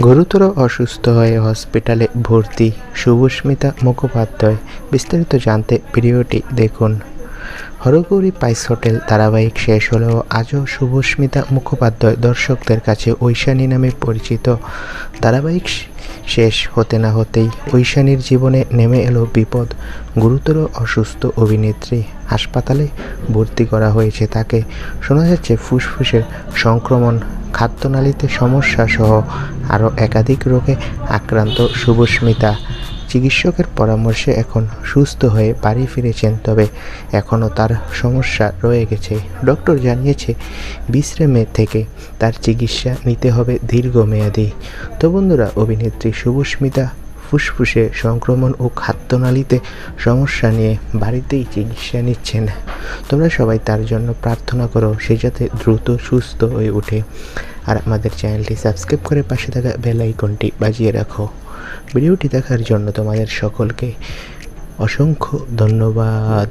গুরুতর অসুস্থ হয়ে হসপিটালে ভর্তি শুভস্মিতা মুখোপাধ্যায়। বিস্তারিত জানতে ভিডিওটি দেখুন। হরগৌরী পাইস হোটেল ধারাবাহিক শেষ হলেও আজও শুভস্মিতা মুখোপাধ্যায় দর্শকদের কাছে ঐশানী নামে পরিচিত। ধারাবাহিক শেষ হতে না হতেই ঐশানীর জীবনে নেমে এলো বিপদ। গুরুতর অসুস্থ অভিনেত্রী হাসপাতালে ভর্তি করা হয়েছে তাকে। শোনা যাচ্ছে ফুসফুসের সংক্রমণ। খাদ্যনালীতে সমস্যা সহ আরও একাধিক রোগে আক্রান্ত শুভস্মিতা চিকিৎসকের পরামর্শে এখন সুস্থ হয়ে বাড়ি ফিরেছেন, তবে এখনও তার সমস্যা রয়ে গেছে। ডক্টর জানিয়েছে, বিশ্রামে থেকে তার চিকিৎসা নিতে হবে দীর্ঘমেয়াদী। তো বন্ধুরা, অভিনেত্রী শুভস্মিতা ফুসফুসে সংক্রমণ ও খাদ্যনালীতে সমস্যা নিয়ে বাড়িতেই চিকিৎসা নিচ্ছেন। তোমরা সবাই তার জন্য প্রার্থনা করো, সে যাতে দ্রুত সুস্থ হয়ে ওঠে। আর আমাদের চ্যানেলটি সাবস্ক্রাইব করে পাশে থাকা বেল আইকনটি বাজিয়ে রাখো। ভিডিওটি দেখার জন্য তোমাদের সকলকে অসংখ্য ধন্যবাদ।